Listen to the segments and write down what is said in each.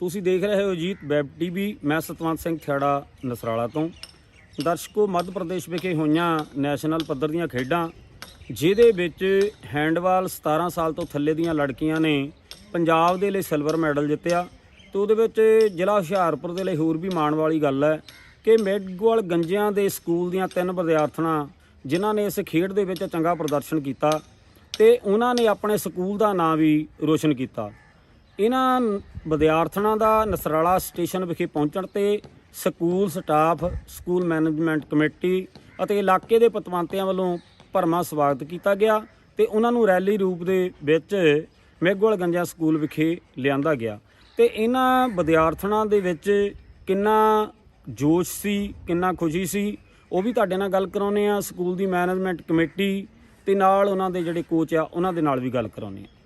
ਤੁਸੀਂ ਦੇਖ ਰਹੇ ਹੋ ਜੀਤ ਵੈਬ ਟੀਵੀ, ਮੈਂ ਸਤਵੰਤ ਸਿੰਘ ਥਿਆੜਾ ਨਸਰਾਲਾ ਤੋਂ। ਦਰਸ਼ਕੋ, ਮੱਧ ਪ੍ਰਦੇਸ਼ ਵਿਖੇ ਹੋਈਆਂ ਨੈਸ਼ਨਲ ਪੱਧਰ ਦੀਆਂ ਖੇਡਾਂ, ਜਿਹਦੇ ਵਿੱਚ ਹੈਂਡਬਾਲ 17 ਸਾਲ ਤੋਂ ਥੱਲੇ ਦੀਆਂ ਲੜਕੀਆਂ ਨੇ ਪੰਜਾਬ ਦੇ ਲਈ ਸਿਲਵਰ ਮੈਡਲ ਜਿੱਤਿਆ ਤੇ ਉਹਦੇ ਵਿੱਚ ਜ਼ਿਲ੍ਹਾ ਹੁਸ਼ਿਆਰਪੁਰ ਦੇ ਲਈ ਹੋਰ ਵੀ ਮਾਣ ਵਾਲੀ ਗੱਲ ਹੈ ਕਿ ਮੇਗਵਾਲ ਗੰਜਿਆਂ ਦੇ ਸਕੂਲ ਦੀਆਂ ਤਿੰਨ ਵਿਦਿਆਰਥਣਾਂ, ਜਿਨ੍ਹਾਂ ਨੇ ਇਸ ਖੇਡ ਦੇ ਵਿੱਚ ਚੰਗਾ ਪ੍ਰਦਰਸ਼ਨ ਕੀਤਾ ਤੇ ਉਹਨਾਂ ਨੇ ਆਪਣੇ ਸਕੂਲ ਦਾ ਨਾਂ ਵੀ ਰੋਸ਼ਨ ਕੀਤਾ। ਇਹਨਾਂ ਵਿਦਿਆਰਥਣਾਂ ਦਾ ਨਸਰਾਲਾ ਸਟੇਸ਼ਨ ਵਿਖੇ ਪਹੁੰਚਣ ਤੇ school staff, school management committee ਅਤੇ ਇਲਾਕੇ ਦੇ ਪਤਵੰਤਿਆਂ ਵੱਲੋਂ ਭਰਮਾ ਸਵਾਗਤ ਕੀਤਾ ਗਿਆ ਤੇ ਉਹਨਾਂ ਨੂੰ ਰੈਲੀ ਰੂਪ ਦੇ ਵਿੱਚ ਮੇਗੋਲ ਗੰਜਾ ਸਕੂਲ ਵਿਖੇ ਲਿਆਂਦਾ ਗਿਆ। ਤੇ ਇਹਨਾਂ ਵਿਦਿਆਰਥਣਾਂ ਦੇ ਵਿੱਚ ਕਿੰਨਾ ਜੋਸ਼ ਸੀ, ਕਿੰਨਾ ਖੁਸ਼ੀ ਸੀ, ਉਹ ਵੀ ਤੁਹਾਡੇ ਨਾਲ ਗੱਲ ਕਰਾਉਨੇ ਆ ਸਕੂਲ ਦੀ ਮੈਨੇਜਮੈਂਟ ਕਮੇਟੀ ਤੇ ਨਾਲ ਉਹਨਾਂ ਦੇ ਜਿਹੜੇ ਕੋਚ ਆ, ਉਹਨਾਂ ਦੇ ਨਾਲ ਵੀ ਗੱਲ ਕਰਾਉਨੇ ਆ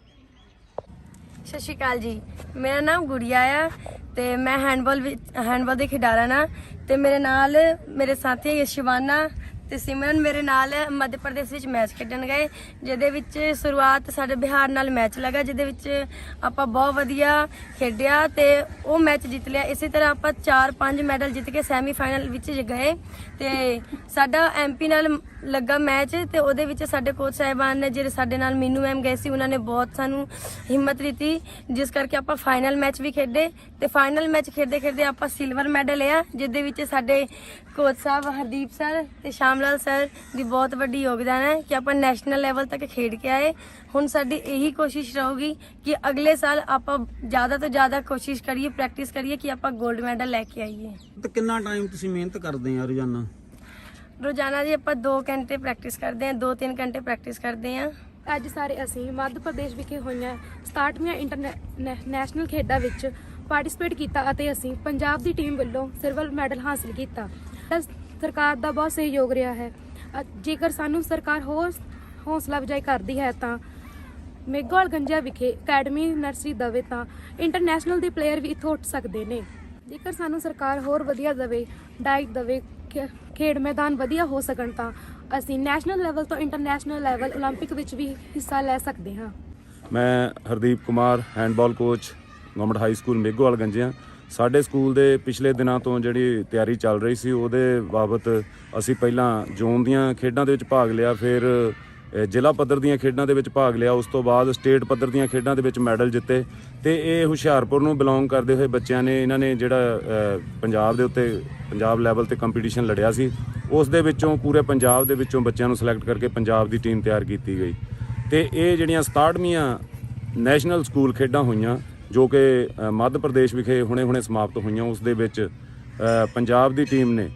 ਸਤਿ ਸ਼੍ਰੀ ਅਕਾਲ ਜੀ। ਮੇਰਾ ਨਾਮ ਗੁੜੀਆ ਆ ਤੇ ਮੈਂ ਹੈਂਡਬਾਲ ਵਿੱਚ ਹੈਂਡਬਾਲ ਦੇ ਖਿਡਾਰਨ ਆ ਤੇ ਮੇਰੇ ਨਾਲ ਮੇਰੇ ਸਾਥੀ ਸ਼ਿਵਾਨਾ ਤੇ ਸਿਮਰਨ ਮੇਰੇ ਨਾਲ ਮੱਧ ਪ੍ਰਦੇਸ਼ ਵਿੱਚ ਮੈਚ ਖੇਡਣ ਗਏ, ਜਿਹਦੇ ਵਿੱਚ ਸ਼ੁਰੂਆਤ ਸਾਡੇ ਬਿਹਾਰ ਨਾਲ ਮੈਚ ਲੱਗਾ, ਜਿਹਦੇ ਵਿੱਚ ਆਪਾਂ ਬਹੁਤ ਵਧੀਆ ਖੇਡਿਆ ਤੇ ਉਹ ਮੈਚ ਜਿੱਤ ਲਿਆ। ਇਸੇ ਤਰ੍ਹਾਂ ਆਪਾਂ 4-5 ਮੈਡਲ ਜਿੱਤ ਕੇ ਸੈਮੀਫਾਈਨਲ ਵਿੱਚ ਗਏ ਤੇ ਸਾਡਾ ਐਮਪੀ ਨਾਲ ਲੱਗਾ ਮੈਚ ਤੇ ਉਹਦੇ ਵਿੱਚ ਸਾਡੇ ਕੋਚ ਸਾਹਿਬਾਨ ਨੇ ਜਿਹੜੇ ਸਾਡੇ ਨਾਲ ਮੀਨੂ ਮੈਮ ਗਏ ਸੀ, ਉਹਨਾਂ ਨੇ ਬਹੁਤ ਸਾਨੂੰ ਹਿੰਮਤ ਦਿੱਤੀ। ਜਿਸ ਕਰਕੇ ਆਪਾਂ ਫਾਈਨਲ ਮੈਚ ਵੀ ਖੇਡੇ ਤੇ ਫਾਈਨਲ ਮੈਚ ਖੇਡਦੇ ਖੇਡਦੇ ਆਪਾਂ ਸਿਲਵਰ ਮੈਡਲ ਲਿਆ, ਜਿਹਦੇ ਵਿੱਚ ਸਾਡੇ ਕੋਚ ਸਾਹਿਬ ਹਰਦੀਪ ਸਰ ਤੇ ਸ਼ਾਮਲਾਲ ਸਰ ਦੀ ਬਹੁਤ ਵੱਡੀ ਯੋਗਦਾਨ ਹੈ ਕਿ ਆਪਾਂ ਨੈਸ਼ਨਲ ਲੈਵਲ ਤੱਕ ਖੇਡ ਕੇ ਆਏ। ਹੁਣ ਸਾਡੀ ਇਹੀ ਕੋਸ਼ਿਸ਼ ਰਹੂਗੀ ਕਿ ਅਗਲੇ ਸਾਲ ਆਪਾਂ ਜ਼ਿਆਦਾ ਤੋਂ ਜ਼ਿਆਦਾ ਕੋਸ਼ਿਸ਼ ਕਰੀਏ ਪ੍ਰੈਕਟਿਸ ਕਰੀਏ ਕਿ ਆਪਾਂ 골ਡ ਮੈਡਲ ਲੈ ਕੇ ਆਈਏ। ਤੇ ਕਿੰਨਾ ਟਾਈਮ ਤੁਸੀਂ ਮਿਹਨਤ ਕਰਦੇ ਆ ਰੋਜ਼ਾਨਾ? ਰੋਜ਼ਾਨਾ ਜੀ ਆਪਾਂ 2 ਘੰਟੇ ਪ੍ਰੈਕਟਿਸ ਕਰਦੇ ਹਾਂ 2-3 ਘੰਟੇ ਪ੍ਰੈਕਟਿਸ ਕਰਦੇ ਹਾਂ। ਅੱਜ ਸਾਰੇ ਅਸੀਂ ਮੱਧ ਪ੍ਰਦੇਸ਼ ਵਿਖੇ ਹੋਈਆਂ 67ਵੀਆਂ ਇੰਟਰਨੈਸ਼ਨਲ ਖੇਡਾਂ ਵਿੱਚ ਪਾਰਟਿਸਿਪੇਟ ਕੀਤਾ ਅਤੇ ਅਸੀਂ ਪੰਜਾਬ ਦੀ ਟੀਮ ਵੱਲੋਂ ਸਿਲਵਰ ਮੈਡਲ ਹਾਸਲ ਕੀਤਾ। ਸਰਕਾਰ ਦਾ ਬਹੁਤ ਸਹਿਯੋਗ ਰਿਹਾ ਹੈ। ਜੇਕਰ ਸਾਨੂੰ ਸਰਕਾਰ ਹੋਰ ਹੌਸਲਾ ਅਫਜ਼ਾਈ ਕਰਦੀ ਹੈ ਤਾਂ ਮੇਗੋਲ ਗੰਜਾ ਵਿਖੇ ਅਕੈਡਮੀ ਨਰਸਰੀ ਦਵੇ ਤਾਂ ਇੰਟਰਨੈਸ਼ਨਲ ਦੇ ਪਲੇਅਰ ਵੀ ਇੱਥੋਂ ਉੱਠ ਸਕਦੇ ਨੇ। ਜੇਕਰ ਸਾਨੂੰ ਸਰਕਾਰ ਹੋਰ ਵਧੀਆ ਦਵੇ ਡਾਈਟ ਦਵੇ ਖੇਡ ਮੈਦਾਨ ਵਧੀਆ ਹੋ ਸਕਣ ਤਾਂ ਅਸੀਂ ਨੈਸ਼ਨਲ ਲੈਵਲ ਤੋਂ ਇੰਟਰਨੈਸ਼ਨਲ ਲੈਵਲ 올림픽 ਵਿੱਚ ਵੀ ਹਿੱਸਾ ਲੈ ਸਕਦੇ ਹਾਂ ਮੈਂ Hardeep Kumar handball coach government high school Megowal Ganjian ਸਾਡੇ ਸਕੂਲ ਦੇ ਪਿਛਲੇ ਦਿਨਾਂ ਤੋਂ ਜਿਹੜੀ ਤਿਆਰੀ ਚੱਲ ਰਹੀ ਸੀ ਉਹਦੇ ਬਾਬਤ ਅਸੀਂ ਪਹਿਲਾਂ ਜ਼ੋਨ ਦੀਆਂ ਖੇਡਾਂ ਦੇ ਵਿੱਚ ਭਾਗ ਲਿਆ ਫਿਰ ਅ, ਜ਼ਿਲ੍ਹਾ ਪੱਧਰ ਦੀਆਂ ਖੇਡਾਂ ਦੇ ਵਿੱਚ ਭਾਗ ਲਿਆ। ਉਸ ਤੋਂ ਬਾਅਦ ਸਟੇਟ ਪੱਧਰ ਦੀਆਂ ਖੇਡਾਂ ਦੇ ਵਿੱਚ ਮੈਡਲ ਜਿੱਤੇ। ਤੇ ਇਹ ਹੁਸ਼ਿਆਰਪੁਰ ਨੂੰ ਬਿਲੋਂਗ ਕਰਦੇ ਹੋਏ ਬੱਚਿਆਂ ਨੇ ਇਹਨਾਂ ਨੇ ਜਿਹੜਾ ਪੰਜਾਬ ਦੇ ਉੱਤੇ, ਪੰਜਾਬ ਲੈਵਲ ਤੇ ਕੰਪੀਟੀਸ਼ਨ ਲੜਿਆ ਸੀ। ਉਸ ਦੇ ਵਿੱਚੋਂ ਪੂਰੇ ਪੰਜਾਬ ਦੇ ਵਿੱਚੋਂ ਬੱਚਿਆਂ ਨੂੰ ਸਿਲੈਕਟ ਕਰਕੇ ਪੰਜਾਬ ਦੀ ਟੀਮ ਤਿਆਰ ਕੀਤੀ ਗਈ। ਤੇ ਇਹ ਜਿਹੜੀਆਂ 67ਵੀਆਂ ਨੈਸ਼ਨਲ ਸਕੂਲ ਖੇਡਾਂ ਹੋਈਆਂ, ਜੋ ਕਿ ਮੱਧ ਪ੍ਰਦੇਸ਼ ਵਿਖੇ ਹੁਣੇ-ਹੁਣੇ ਸਮਾਪਤ ਹੋਈਆਂ, ਉਸ ਦੇ ਵਿੱਚ ਪੰਜਾਬ ਦੀ ਟੀਮ ਨੇ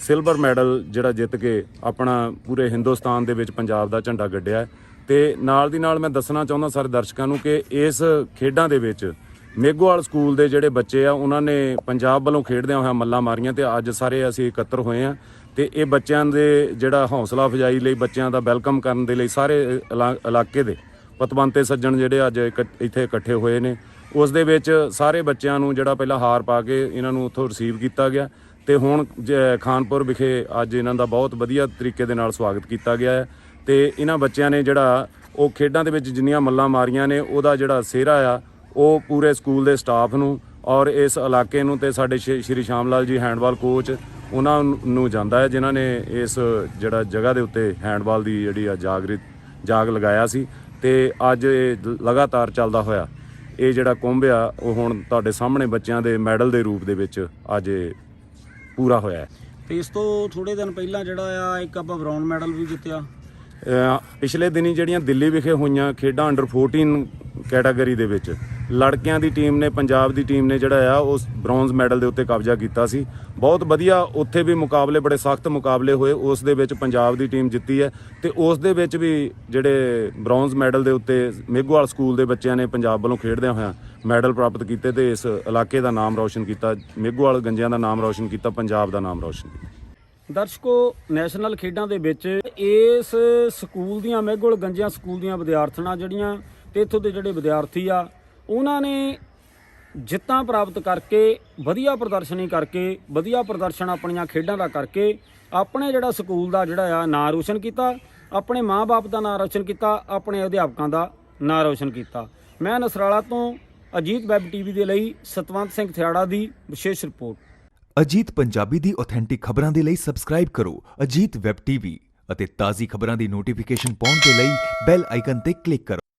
ਸਿਲਵਰ ਮੈਡਲ ਜਿਹੜਾ ਜਿੱਤ ਕੇ ਆਪਣਾ ਪੂਰੇ ਹਿੰਦੁਸਤਾਨ ਦੇ ਵਿੱਚ ਪੰਜਾਬ ਦਾ ਝੰਡਾ ਗੱਡਿਆ ਹੈ। ਤੇ ਨਾਲ ਦੀ ਨਾਲ ਮੈਂ ਦੱਸਣਾ ਚਾਹੁੰਦਾ ਸਾਰੇ ਦਰਸ਼ਕਾਂ ਨੂੰ ਕਿ ਇਸ ਖੇਡਾਂ ਦੇ ਵਿੱਚ ਮੇਗੋਵਾਲ ਸਕੂਲ ਦੇ ਜਿਹੜੇ ਬੱਚੇ ਆ, ਉਹਨਾਂ ਨੇ ਪੰਜਾਬ ਵੱਲੋਂ ਖੇਡਦਿਆਂ ਹੋਇਆਂ ਮੱਲਾਂ ਮਾਰੀਆਂ ਤੇ ਅੱਜ ਸਾਰੇ ਅਸੀਂ ਇਕੱਤਰ ਹੋਏ ਆ ਤੇ ਇਹ ਬੱਚਿਆਂ ਦੇ ਜਿਹੜਾ ਹੌਸਲਾ ਅਫਜਾਈ ਲਈ, ਬੱਚਿਆਂ ਦਾ ਵੈਲਕਮ ਕਰਨ ਦੇ ਲਈ ਸਾਰੇ ਇਲਾ- ਇਲਾਕੇ ਦੇ ਪਤਵੰਤੇ ਸੱਜਣ ਜਿਹੜੇ ਅੱਜ ਇਕ- ਇੱਥੇ ਇਕੱਠੇ ਹੋਏ ਨੇ। ਉਸ ਦੇ ਵਿੱਚ ਸਾਰੇ ਬੱਚਿਆਂ ਨੂੰ ਜਿਹੜਾ ਪਹਿਲਾਂ ਹਾਰ ਪਾ ਕੇ ਇਹਨਾਂ ਨੂੰ ਉੱਥੋਂ ਰਿਸੀਵ ਕੀਤਾ ਗਿਆ। ਤੇ ਹੁਣ ਜ- ਖਾਨਪੁਰ ਵਿਖੇ ਅੱਜ ਇਹਨਾਂ ਦਾ ਬਹੁਤ ਵਧੀਆ ਤਰੀਕੇ ਦੇ ਨਾਲ ਸਵਾਗਤ ਕੀਤਾ ਗਿਆ ਹੈ। ਤੇ ਇਹਨਾਂ ਬੱਚਿਆਂ ਨੇ ਜਿਹੜਾ ਉਹ ਖੇਡਾਂ ਦੇ ਵਿੱਚ ਜਿੰਨੀਆਂ ਮੱਲਾਂ ਮਾਰੀਆਂ ਨੇ, ਉਹਦਾ ਜਿਹੜਾ ਸਿਹਰਾ ਆ, ਉਹ ਪੂਰੇ ਸਕੂਲ ਦੇ ਸਟਾਫ ਨੂੰ ਔਰ ਇਸ ਇਲਾਕੇ ਨੂੰ ਤੇ ਸਾਡੇ ਸ਼੍ਰੀ ਸ਼੍ਰੀ ਸ਼ਾਮ ਲਾਲ ਜੀ ਹੈਂਡਬਾਲ ਕੋਚ ਉਹਨਾਂ ਨੂੰ ਜਾਂਦਾ ਹੈ, ਜਿਨ੍ਹਾਂ ਨੇ ਇਸ ਜਿਹੜਾ ਜਗ੍ਹਾ ਦੇ ਉੱਤੇ ਹੈਂਡਬਾਲ ਦੀ ਜਿਹੜੀ ਆ ਜਾਗਰਿਤ, ਜਾਗ ਲਗਾਇਆ ਸੀ। ਤੇ ਅੱਜ ਇਹ ਲਗਾਤਾਰ ਚੱਲਦਾ ਹੋਇਆ, ਇਹ ਜਿਹੜਾ ਕੁੰਭ ਆ, ਉਹ ਹੁਣ ਤੁਹਾਡੇ ਸਾਹਮਣੇ ਬੱਚਿਆਂ ਦੇ ਮੈਡਲ ਦੇ ਰੂਪ ਦੇ ਵਿੱਚ ਅੱਜ ਪੂਰਾ ਹੋਇਆ ਹੈ। ਇਸ ਤੋਂ ਥੋੜੇ ਦਿਨ ਪਹਿਲਾਂ ਜਿਹੜਾ ਆ ਇੱਕ ਆਪਾਂ ਬ੍ਰਾਊਨ ਮੈਡਲ ਵੀ ਜਿੱਤਿਆ। ਅਹ ਪਿਛਲੇ ਦਿਨੀ ਜਿਹੜੀਆਂ ਦਿੱਲੀ ਵਿਖੇ ਹੋਈਆਂ ਖੇਡਾਂ ਅੰਡਰ 14 ਕੈਟਾਗਰੀ ਦੇ ਵਿੱਚ ਲੜਕਿਆਂ ਦੀ ਟੀਮ ਨੇ, ਪੰਜਾਬ ਦੀ ਟੀਮ ਨੇ ਜਿਹੜਾ ਆ, ਉਸ ਬ੍ਰੌਂਜ਼ ਮੈਡਲ ਦੇ ਉੱਤੇ ਕਬਜ਼ਾ ਕੀਤਾ ਸੀ। ਬਹੁਤ ਵਧੀਆ ਉੱਥੇ ਵੀ ਮੁਕਾਬਲੇ, ਬੜੇ ਸਖਤ ਮੁਕਾਬਲੇ ਹੋਏ। ਉਸ ਦੇ ਵਿੱਚ ਪੰਜਾਬ ਦੀ ਟੀਮ ਜਿੱਤੀ ਹੈ ਤੇ ਉਸ ਦੇ ਵਿੱਚ ਵੀ ਜਿਹੜੇ ਬ੍ਰੌਂਜ਼ ਮੈਡਲ ਦੇ ਉੱਤੇ ਮੇਘਵਾਲ ਸਕੂਲ ਦੇ ਬੱਚਿਆਂ ਨੇ ਪੰਜਾਬ ਵੱਲੋਂ ਖੇਡਦਿਆਂ ਹੋਇਆਂ ਮੈਡਲ ਪ੍ਰਾਪਤ ਕੀਤੇ ਤੇ ਇਸ ਇਲਾਕੇ ਦਾ ਨਾਮ ਰੌਸ਼ਨ ਕੀਤਾ। ਮੇਘਵਾਲ ਗੰਜਿਆਂ ਦਾ ਨਾਮ ਰੌਸ਼ਨ ਕੀਤਾ, ਪੰਜਾਬ ਦਾ ਨਾਮ ਰੌਸ਼ਨ ਕੀਤਾ। ਦਰਸ਼ਕੋ, ਨੈਸ਼ਨਲ ਖੇਡਾਂ ਦੇ ਵਿੱਚ ਇਸ ਸਕੂਲ ਦੀਆਂ ਮੇਗੁਲ ਗੰਜਿਆਂ ਸਕੂਲ ਦੀਆਂ ਵਿਦਿਆਰਥਣਾਂ ਜਿਹੜੀਆਂ, ਤੇ ਇੱਥੋਂ ਦੇ ਜਿਹੜੇ ਵਿਦਿਆਰਥੀ ਆ ਉਹਨਾਂ ਨੇ ਜਿੱਤਾਂ ਪ੍ਰਾਪਤ ਕਰਕੇ, ਵਧੀਆ ਪ੍ਰਦਰਸ਼ਨੀ ਕਰਕੇ, ਵਧੀਆ ਪ੍ਰਦਰਸ਼ਨ ਆਪਣੀਆਂ ਖੇਡਾਂ ਦਾ ਕਰਕੇ, ਆਪਣੇ ਜਿਹੜਾ ਸਕੂਲ ਦਾ ਜਿਹੜਾ ਆ ਨਾਂ ਰੋਸ਼ਨ ਕੀਤਾ, ਆਪਣੇ ਮਾਪੇ ਦਾ ਨਾਂ ਰੋਸ਼ਨ ਕੀਤਾ, ਆਪਣੇ ਅਧਿਆਪਕਾਂ ਦਾ ਨਾਂ ਰੋਸ਼ਨ ਕੀਤਾ। ਮੈਂ ਨਸਰਾਲਾ ਤੋਂ ਅਜੀਤ ਵੈਬ ਟੀਵੀ ਦੇ ਲਈ ਸਤਵੰਤ ਸਿੰਘ ਥਿਆੜਾ ਦੀ ਵਿਸ਼ੇਸ਼ ਰਿਪੋਰਟ। ਅਜੀਤ ਪੰਜਾਬੀ ਦੀ ਆਥੈਂਟਿਕ ਖਬਰਾਂ ਦੇ ਲਈ ਸਬਸਕ੍ਰਾਈਬ ਕਰੋ ਅਜੀਤ ਵੈਬ ਟੀਵੀ ਅਤੇ ਤਾਜ਼ੀ ਖਬਰਾਂ ਦੀ ਨੋਟੀਫਿਕੇਸ਼ਨ ਪਾਉਣ ਦੇ ਲਈ ਬੈਲ ਆਈਕਨ ਤੇ ਕਲਿੱਕ ਕਰੋ।